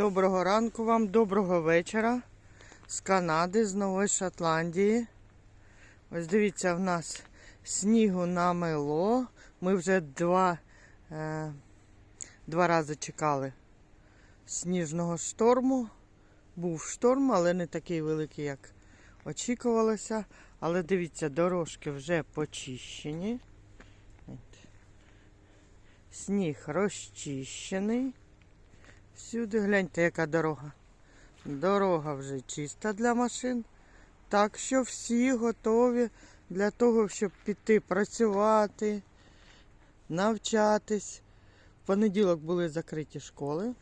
Доброго ранку вам, доброго вечора з Канади, з Нової Шотландії. Ось дивіться, в нас снігу намело. Ми вже два, е, два рази чекали сніжного шторму. Був шторм, але не такий великий, як очікувалося. Але дивіться, дорожки вже почищені. Сніг розчищений. Всюди гляньте, яка дорога. Дорога вже чиста для машин. Так що всі готові для того, щоб піти працювати, навчатись. В понеділок були закриті школи.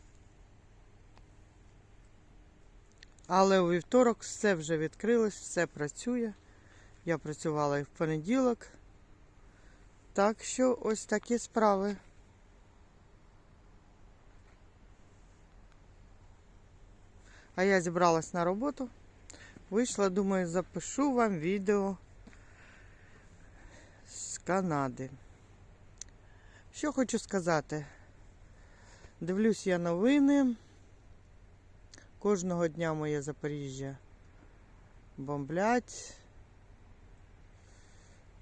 Але у вівторок все вже відкрилось, все працює. Я працювала і в понеділок. Так що ось такі справи. А я зібралась на роботу. Вийшла, думаю, запишу вам відео з Канади. Що хочу сказати? Дивлюсь я новини. Кожного дня моє Запоріжжя бомблять.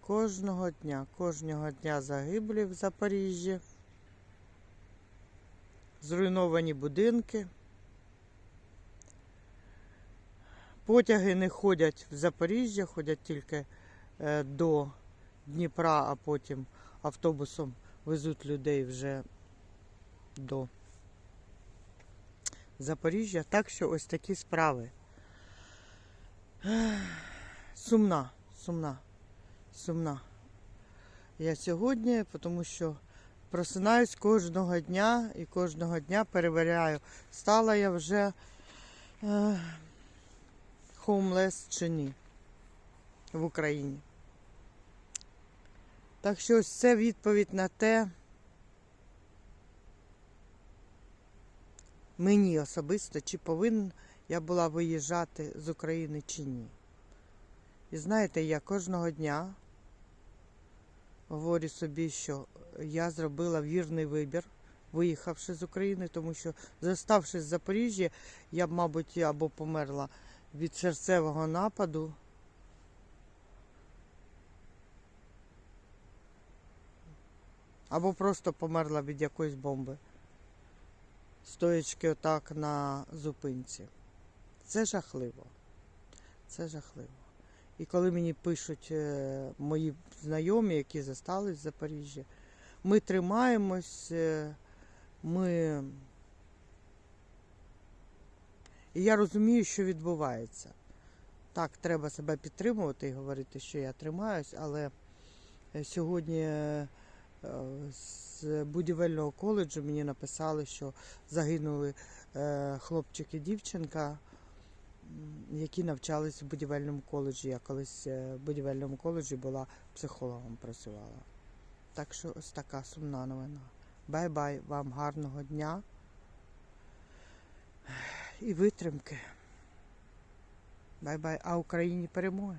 Кожного дня, кожного дня загиблі в Запоріжжі. Зруйновані будинки. Потяги не ходять в Запоріжжя, ходять тільки е, до Дніпра, а потім автобусом везуть людей вже до Запоріжжя. Так що ось такі справи. Сумна, сумна, сумна. Я сьогодні, тому що просинаюсь кожного дня і кожного дня перевіряю, стала я вже. Хоумлес чи ні в Україні. Так що ось це відповідь на те, мені особисто, чи повинна я була виїжджати з України чи ні. І знаєте, я кожного дня говорю собі, що я зробила вірний вибір, виїхавши з України, тому що, зоставшись в Запоріжжі, я б, мабуть, або померла від серцевого нападу. Або просто померла від якоїсь бомби. Стоячки отак на зупинці. Це жахливо. Це жахливо. І коли мені пишуть е, мої знайомі, які зостались в Запоріжжі, ми тримаємось, е, ми. І я розумію, що відбувається. Так, треба себе підтримувати і говорити, що я тримаюсь, але е, сьогодні е, з будівельного коледжу мені написали, що загинули е, хлопчик і дівчинка, які навчались в будівельному коледжі. Я колись е, в будівельному коледжі була психологом працювала. Так що ось така сумна новина. Бай-бай, вам гарного дня і витримки. Бай-бай, а Україні перемоги.